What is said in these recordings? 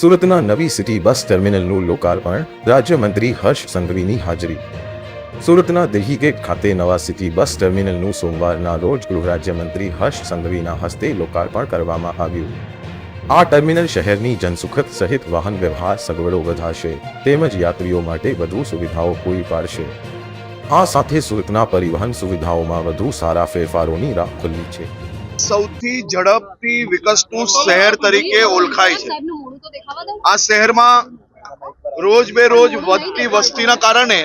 સુરતના નવી city bus ટર્મિનલનું લોકાર્પણ રાજ્યમંત્રી હર્ષ સંઘવીની હાજરી. સુરતના દિલ્હી ગેટ ખાતે નવા સિટી બસ ટર્મિનલનું સોમવારના રોજ ગૃહ રાજ્યમંત્રી હર્ષ સંઘવીના હસ્તે લોકાર્પણ કરવામાં આવ્યું. આ ટર્મિનલ શહેરની જનસુખદ સહિત વાહન વ્યવહાર સગવડો વધારશે, તેમજ યાત્રીઓ માટે વધુ સુવિધાઓ પૂરી પાડશે. આ સાથે સુરતના પરિવહન સુવિધાઓમાં વધુ સારા ફેરફારોની રાહ ખુલ્લી છે. સૌથી ઝડપથી વિકસતું શહેર તરીકે ઓળખાય છે. આ શહેરમાં રોજ બે રોજ વધતી વસ્તીના કારણે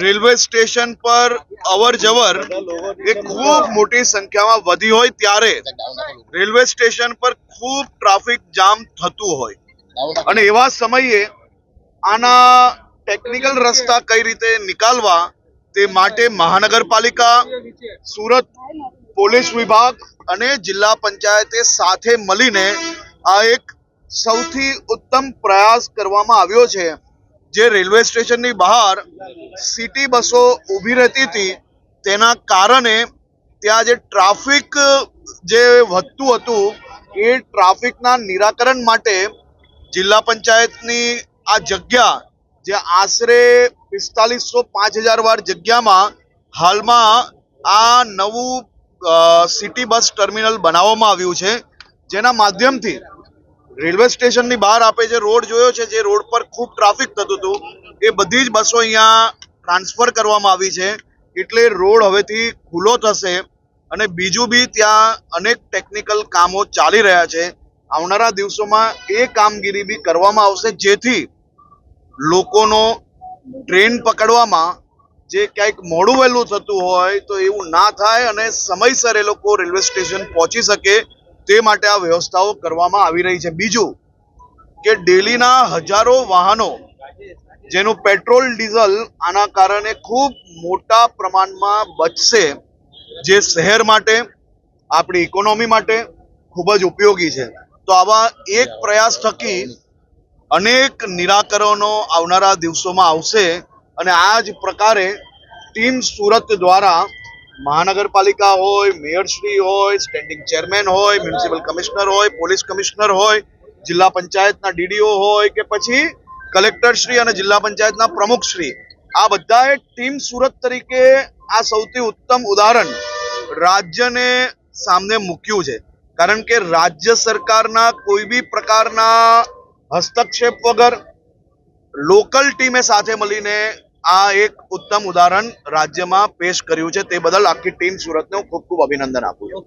રેલવે સ્ટેશન પર અવર જવર એ ખૂબ મોટી સંખ્યામાં વધી હોય ત્યારે રેલવે સ્ટેશન પર ખૂબ ટ્રાફિક જામ થતું હોય. અને એવા સમયે આના ટેકનિકલ રસ્તા કઈ રીતે નીકાળવા તે માટે મહાનગરપાલિકા, સુરત પોલીસ વિભાગ અને જિલ્લા પંચાયતે સાથે મળીને આ એક સૌથી ઉત્તમ પ્રયાસ કરવામાં આવ્યો છે. જે રેલવે સ્ટેશનની બહાર સિટી બસો ઊભી રહેતી હતી, તેના કારણે ત્યાં જે ટ્રાફિક જે વધતું હતું, એ ટ્રાફિકના નિરાકરણ માટે જિલ્લા પંચાયતની આ જગ્યા, જે આશરે પિસ્તાલીસો પાંચ હજાર વાર જગ્યામાં હાલમાં આ નવું સિટી બસ ટર્મિનલ બનાવવામાં આવ્યું છે, જેના માધ્યમથી રેલવે સ્ટેશનની બહાર આપે જે રોડ જોયો છે, જે રોડ પર ખૂબ ટ્રાફિક થતું હતું, એ બધી જ બસો અહીંયા ટ્રાન્સફર કરવામાં આવી છે. એટલે રોડ હવેથી ખુલ્લો થશે અને બીજું બી ત્યાં અનેક ટેકનિકલ કામો ચાલી રહ્યા છે. આવનારા દિવસોમાં એ કામગીરી બી કરવામાં આવશે, જેથી લોકોનો ટ્રેન પકડવામાં જે ક્યાંક મોડું વહેલું થતું હોય તો એવું ના થાય અને સમયસર એ લોકો રેલવે સ્ટેશન પહોંચી શકે. તે માટે આ વ્યવસ્થાઓ કરવામાં આવી રહી છે. બીજું કે ડેલીના હજારો વાહનો જેનું પેટ્રોલ, ડીઝલ આના કારણે ખૂબ મોટા પ્રમાણમાં બચશે જે શહેર માટે, આપણી ઇકોનોમી માટે ખૂબ જ ઉપયોગી છે. તો આવા એક પ્રયાસ થકી અનેક નિરાકરણો આવનારા દિવસોમાં આવશે અને આ જ પ્રકારે ટીમ સુરત દ્વારા મહાનગરપાલિકા હોય, મેયરશ્રી હોય સ્ટેન્ડિંગ ચેરમેન હોય મ્યુનિસિપલ કમિશનર હોય પોલીસ કમિશનર હોય, જિલ્લા પંચાયતના ડીડીઓ હોય કે પછી કલેક્ટરશ્રી અને જિલ્લા પંચાયતના પ્રમુખશ્રી. આ બધાએ ટીમ સુરત તરીકે આ સૌથી ઉત્તમ ઉદાહરણ રાજ્યને સામને મૂક્યું છે. કારણ કે રાજ્ય સરકારના કોઈ બી પ્રકારના હસ્તક્ષેપ વગર લોકલ ટીમે સાથે મળીને આ એક ઉત્તમ ઉદાહરણ રાજ્યમાં પેશ કર્યું છે. તે બદલ આખી ટીમ સુરતને હું ખૂબ ખૂબ અભિનંદન આપું છું.